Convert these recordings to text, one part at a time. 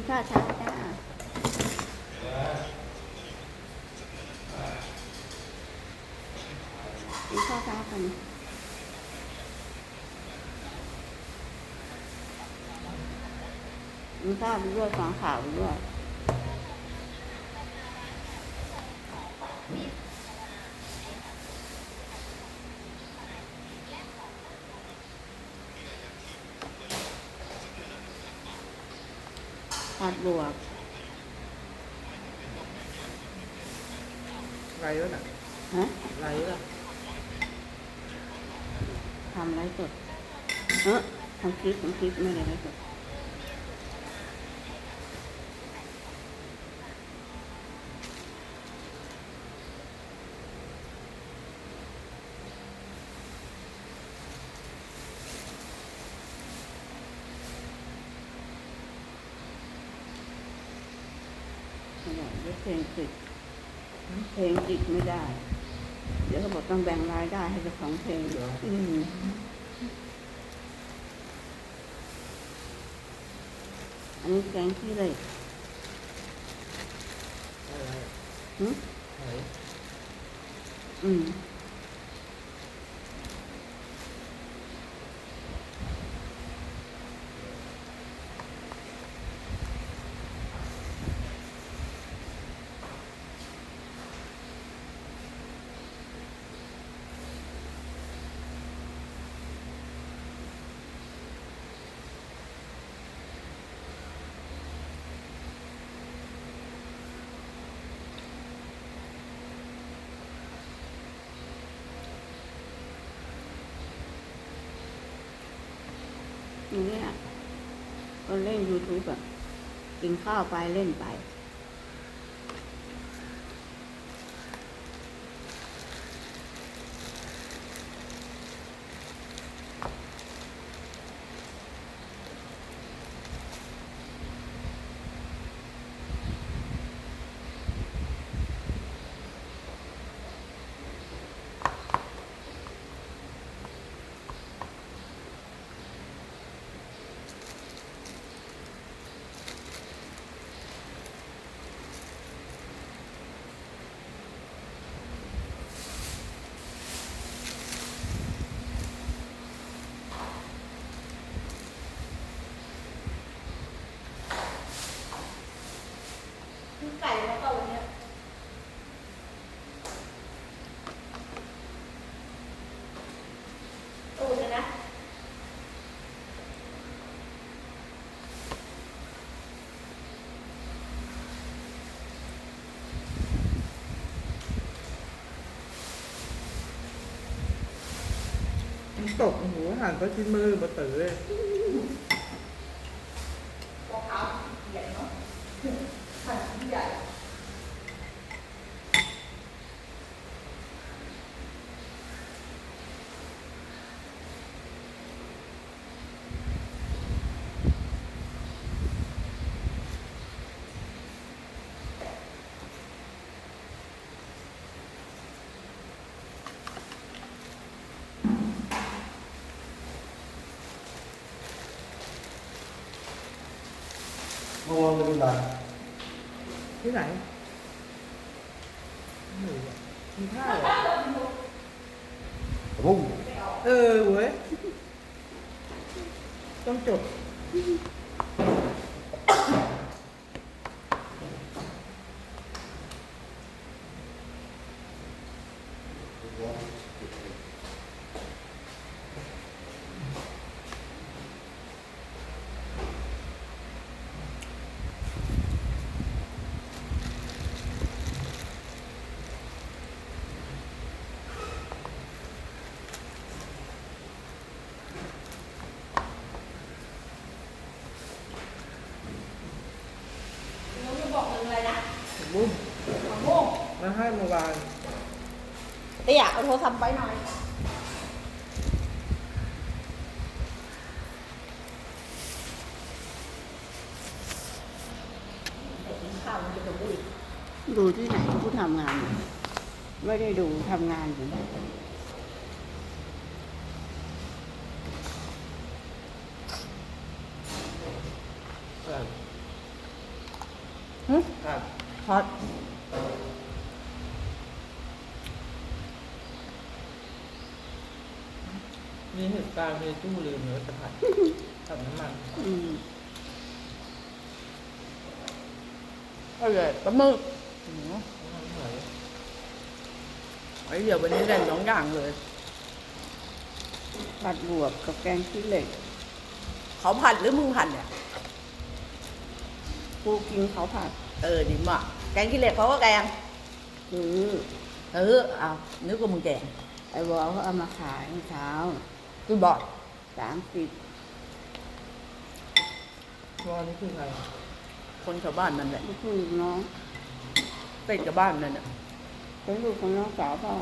นข้าวเช้าจ้ากินข้าวเช้ากันกินข้าวไปด้วยฟังข่าวไปด้วย ผัดบวกไรวะน่ะฮะไรวะทำไรสดเออทำคลิปทำคลิปไม่ได้ไรสด เดี๋ยวเพลงติดเพลงติดไม่ได้ เดี๋ยวเขาบอกต้องแบ่งรายได้ให้เจ้าของเพลงเหรออืมอันนี้แกงที่เลยอะไรหึไหนอืม อย่างนี้ยก็เล่น YouTube อะกินข้าวไปเล่นไป คือไก่แล้วก็วันเนี้ยตูดเลยนะ มัน ตกโอ้โหหันไปที่มือมาเต๋อเลย รองเท้าใหญ่เนาะขันใหญ่ เมื่อวานจะเป็นไรที่ไหนหนูอะมีผ้าเหรอ รุ่ง เออเว้ย ต้องจด น้องจะบอกมึงอะไรนะ บุ้ม มะม่วง มาให้เมื่อวาน เตี้ยเอาโทรศัพท์ไปหน่อยข้าวมันจะดูอีกดูที่ไหนผู้ทำงานอยู่ไม่ได้ดูทำงานอยู่เอออดมีเหตุ การณ์มีตู้ลืมเนื้อสะพัดกับน้ำมันอืมก็เลยปลาหมึกอืมน้ำมันหอยไอ้เดี๋ยววันนี้เล่นสองอย่างเลยผัดบวบกับแกงขี้เหล็ก เขาผัดหรือมึงผัดเนี่ย กูกินเขาผัดเออดีมากแกงขี้เหล็กเขาก็แกงหรือเออเอานึกว่ามึงแกง ไอ้วอลเขาเอามาขายเมื่อเช้า กูบอกสามสิบวอนี่คือใครคนชาวบ้านนั่นแหละลูกคือน้องเป็นชาวบ้านนั่นน่ะเป็นลูกของน้องสาวพ่อ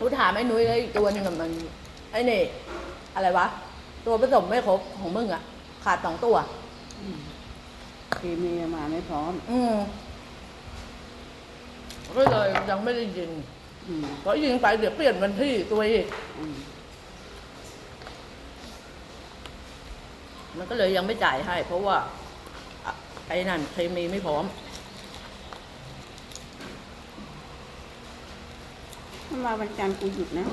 รู้ถามไอ้นุ้ยเลยอีกตัวหนึงอะมันไอ้นี่ อะไรวะ ตัวผสมไม่ครบของมึงอะขาดสองตัวอืมเคมีมาไม่พร้อม อืมก็เลยยังไม่ได้ยิงอืมเพราะยิงไปเดี๋ยวเปลี่ยนวันที่ตัวอีกอืมมันก็เลยยังไม่จ่ายให้ เพราะว่าอะไอ้นั่นเคมีไม่พร้อม ถ้ามาวันจันทร์กูหยุดนะ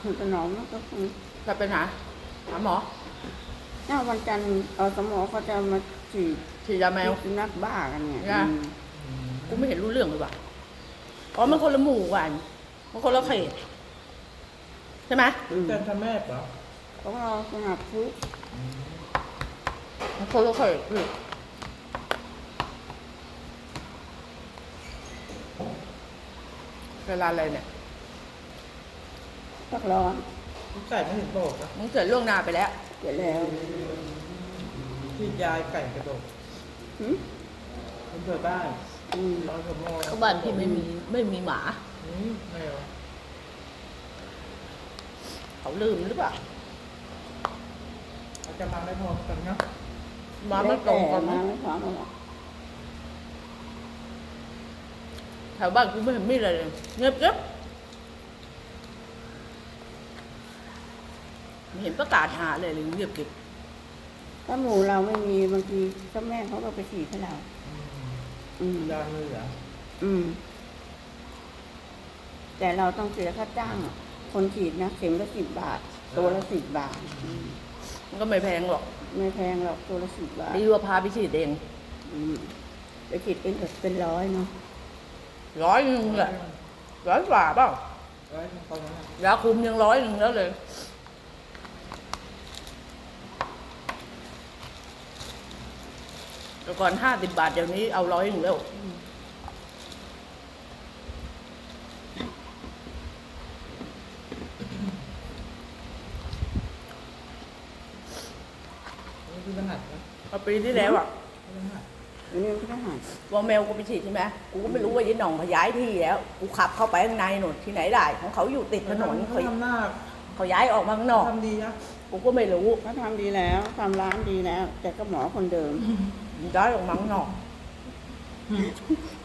คุณถนอมก็คง จะไปหาหาหมอถ้าวันจันทร์อสมอเขาจะมาฉีดฉีดยาแมว สุนัขบ้ากันเนี่ยจ้ะ อืมกูไม่เห็นรู้เรื่องเลยว่ะอ๋อมันคนละหมู่กันมันคนละเขตใช่ไหมอืมจันทแม่เหรอของเราสนับทุกมันคนละเขตพี่เวลาอะไรเนี่ยพักร้อน ไก่ไม่ถึงโบอกนะมึงเกิดล่วงหน้าไปแล้วเสร็จแล้วที่ยายไก่กระโดดหืมมันเกิดบ้านอืมร้อยกว่าโมงเขาบ้านที่ไม่มีไม่มีหมา อืมไม่เหรอเขาลืมหรือเปล่าอาจจะมาไม่พร้อมกันเนาะมาไม่ตรงกันมานะไม่พร้อมกันหรอกแถวบ้านกูไม่เห็นมีอะไรเลยเงียบเงียบไม่ เห็นประกาศหาเลยเลยเงียบเก็บถ้าหมูเราไม่มีบางทีเจ้าแม่เขาก็ไปฉีดให้เรา อืมยามือเหรออืม แต่เราต้องเสียค่าจ้างอะคนฉีดนะเข็มละสิบบาท ตัวละสิบบาทอืมมันก็ไม่แพงหรอกไม่แพงหรอกตัวละสิบบาท ดีกว่าพาไปฉีดเอง อืมไปฉีดเป็นแบบเป็นร้อยเนาะร้อยหนึ่งแหละร้อยกว่าเปล่าร้อยตอนนั้นน่ะยาคุมยังร้อยหนึ่งแล้วเลย แต่ก่อนห้าสิบบาทเดี๋ยวนี้เอาร้อยหนึ่งแล้วนี่คือรหัสนะเอาปีที่แล้วอะรหัสอันนี้มันก็หารวอลแมวกูไปฉีดใช่ไหมกูก็ไม่รู้ว่ายันหน่องเขาย้ายที่แล้ว กูขับเข้าไปข้างในหนนที่ไหนได้ ของเขาอยู่ติดถนนเขาเขาทำหน้าเขาย้ายออกมาข้างนอก ทำดีนะ กูก็ไม่รู้ เขาทำดีแล้วทำร้านดีแล้ว แต่ก็หมอคนเดิม ย้ายออกมาข้างนอก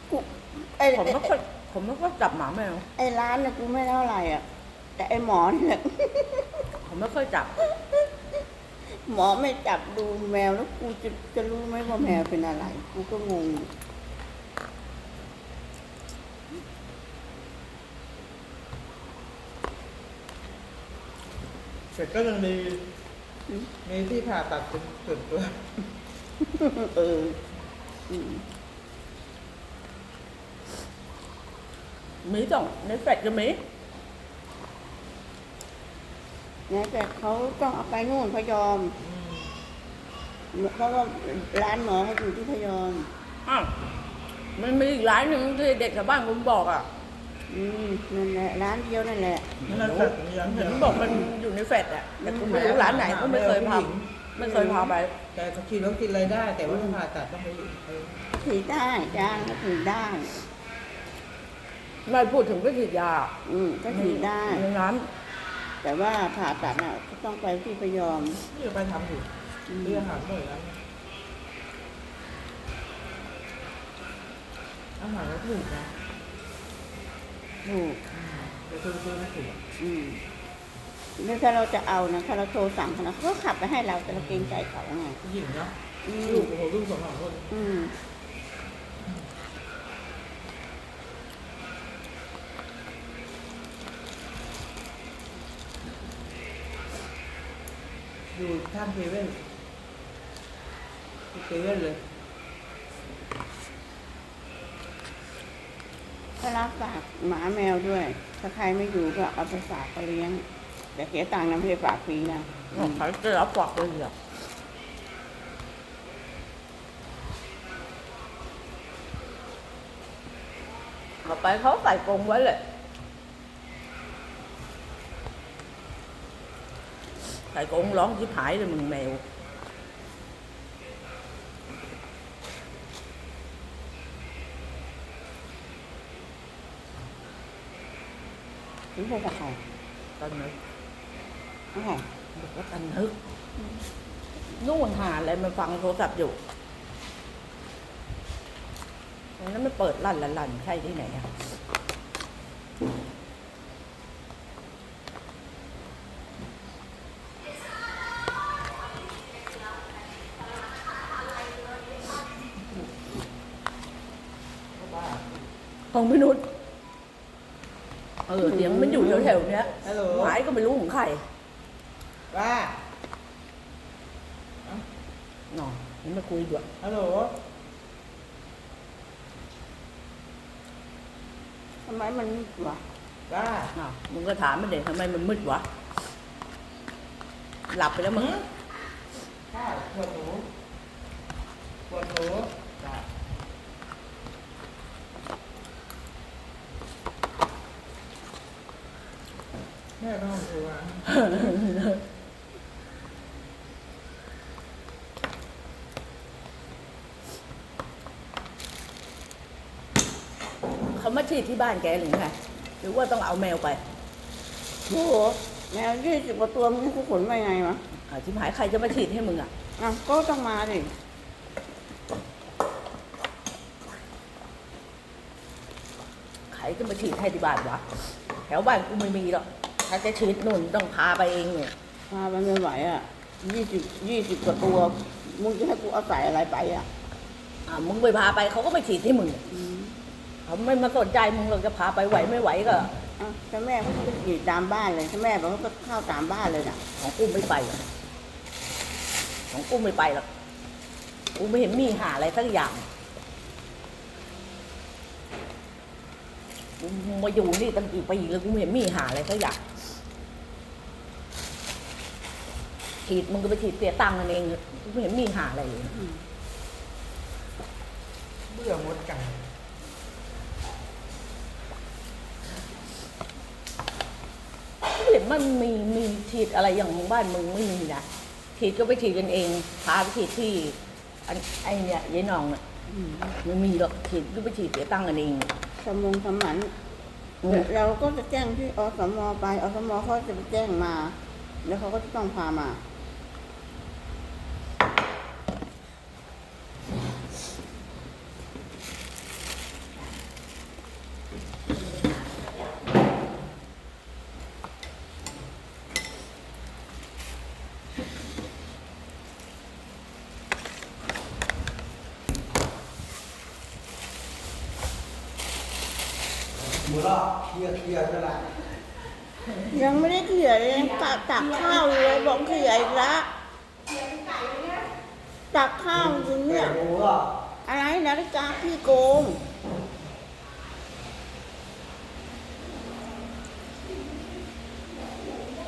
กูไอ้ผมไม่ค่อยผมไม่ค่อยจับหมาแมวไอ้ร้านเนี่ยกูไม่เท่าไหร่อะ แต่ไอ้หมอเนี่ยผมไม่ค่อยจับ หมอไม่จับดูแมวแล้วกูจะจะรู้ไหมว่าแมวเป็นอะไร กูก็งงเสร็จก็ยังดีมีที่ผ่าตัดเป็นส่วนตัว เอออืมมีต้องในแฟลตก็มีเนี่ยแต่เขาต้องเอาไปนู่นพยอมเพราะว่าร้านหมอเขาอยู่ที่พยอมอ้าวมันมีอีกร้านหนึ่งที่เด็กชาวบ้านผมบอกอะ อืมนั่นแหละร้านเดียวนั่นแหละ นั่นแหละยังเห็นบอกมันอยู่ในแฟลตอะแต่กูไม่รู้ร้านไหนก็ไม่เคยพา ไม่เคยพาไปแต่เขากินแล้วกินอะไรได้ แต่ว่าถ้าผ่าตัดต้องไปเออฉีดได้จ้างก็ฉีดได้ ไม่พูดถึงก็ฉีดยาอืมก็ฉีดได้ในนั้นแต่ว่าผ่าตัดอะก็ต้องไปที่พยอมนี่ไปทำถูกอืมเรื่องอาหารหมดแล้วอาหารก็ถูกนะถูกแต่ซื้อซื้อไม่ถูกอืม แล้วถ้าเราจะเอานะถ้าเราโทรสั่งเขานะเขาก็ขับไปให้เราแต่เราเกรงใจเขาไงผู้หญิงเนาะอืมลูกโอ้โหลูกสองสามคนอืมอยู่ข้างเซเว่นเซเว่นเลยถ้ารับฝากหมาแมวด้วย ถ้าใครไม่อยู่ก็เอาไปฝากเขาเลี้ยง แต่เสียตังค์นะไม่ได้ฝากฟรีนะใครจะรับฝากเลยอะเอาไปเขาใส่กรงไว้เลยใส่กรงร้องชิบหายเลยมึงแมวถึงจะกับใครตอนนึกเอาไงบอกว่าตอนนึกนู่นหาอะไรมันฟังโทรศัพท์อยู่ตรงนั้นไม่เปิดลั่นลั่นลั่นใช่ที่ไหนอะของพี่นุชเออเสียงมันอยู่แถวๆเนี้ยฮัลโหลหมายก็ไม่รู้ของใคร ว่า หนอมันไม่ คุยด้วยฮัลโหลทำไมมันวะว่าอ้าวมึงก็ถามมันเด็กทำไมมันมืดวะ หลับไปแล้วมึงข้าวปวดหนูปวดหนูจ้ะแม่ต้องตัว เขา มาฉีดที่บ้านแกหรือไงหรือว่าต้องเอาแมวไปโอ้โหแมวยี่สิบกว่าตัวมันกูขนไปไงวะอ่าชิบหายใครจะมาฉีดให้มึงอะอะก็ต้องมาดิใครจะมาฉีดให้ที่บ้านวะแถวบ้านกูไม่มีหรอกถ้าจะฉีดนุ่นต้องพาไปเองเนี่ยพาไปไม่ไหวอะยี่สิบยี่สิบกว่าตัวมึงจะให้กูเอาใส่อะไรไปอะอ่ามึงไปพาไปเขาก็ไม่ฉีดให้มึงอืม เขาไม่มาสนใจมึงหรอกจะพาไปไหวไม่ไหวก็อะถ้าแม่เขาก็กรีดตามบ้านเลยถ้าแม่บอกเขาก็เข้าตามบ้านเลยน่ะของกูไม่ไปหรอกของกูไม่ไปหรอกกูไม่เห็นมีหาอะไรสักอย่างกูมาอยู่นี่ตั้งกี่ปีแล้วกูไม่เห็นมีหาอะไรสักอย่างฉีดมึงก็ไปฉีดเสียตังค์กันเองเถอะกูไม่เห็นมีหาอะไรเลย เบื่อมดกัดไม่ เห็นมันมีมีฉีดอะไรอย่างบ้านมึงไม่มีนะฉีดก็ไปฉีดกันเองพาไปฉีดที่อันไอเนี่ยยายนองอะอืมไม่มีหรอกฉีดก็ไปฉีดเสียตังค์กันเองสมงสมันอืมเราก็จะแจ้งที่อสมไปอสมเขาจะไปแจ้งมา แล้วเขาก็จะต้องพามา หมดแล้วเคลียร์เคลียร์จะละยังไม่ได้เขี่ยเลยยังตักตักข้าวอยู่เลยบอกเขี่ยอีกละตักข้าวอยู่แปเนี่ยดโมงแล้วอะไรนาฬิกาพี่โกง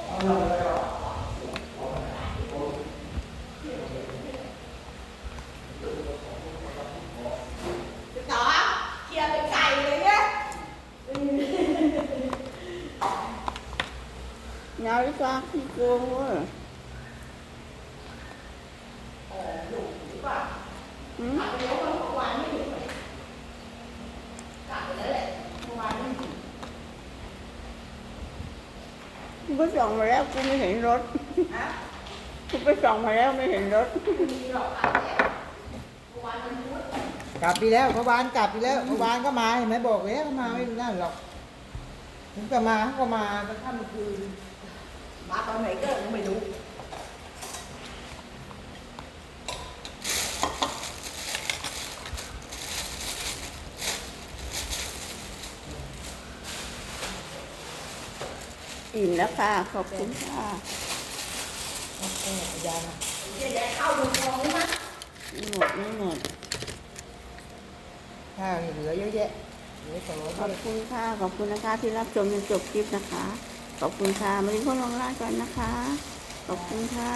เอาทำอะไรอะ ต่อเคลียร์เป็นไก่เลยเนี่ย นาฬิกาพี่โกงเว้ยหืม กูไปส่องมาแล้วกูไม่เห็นรถกูไปส่องมาแล้วไม่เห็นรถกลับไปแล้วเมื่อวานกลับไปแล้วเมื่อวานก็มาเห็นไหมบอกแล้วก็มาไม่นั่นหรอกถึงจะมาเขาก็มาตอนค่ำคืนมาตอนไหนก็ไม่รู้ อิ่มแล้วค่ะ ขอบคุณค่ะยาเดี๋ยวเข้าดูกองนะไม่หมดไม่หมดข้าวนี่เหลือเยอะแยะเหลือสองร้อยขอบคุณค่ะ ขอบคุณนะคะ ที่รับชมจนจบคลิปนะคะ ขอบคุณค่ะมาริโคนลงล่าก่อนนะคะ ขอบคุณค่ะ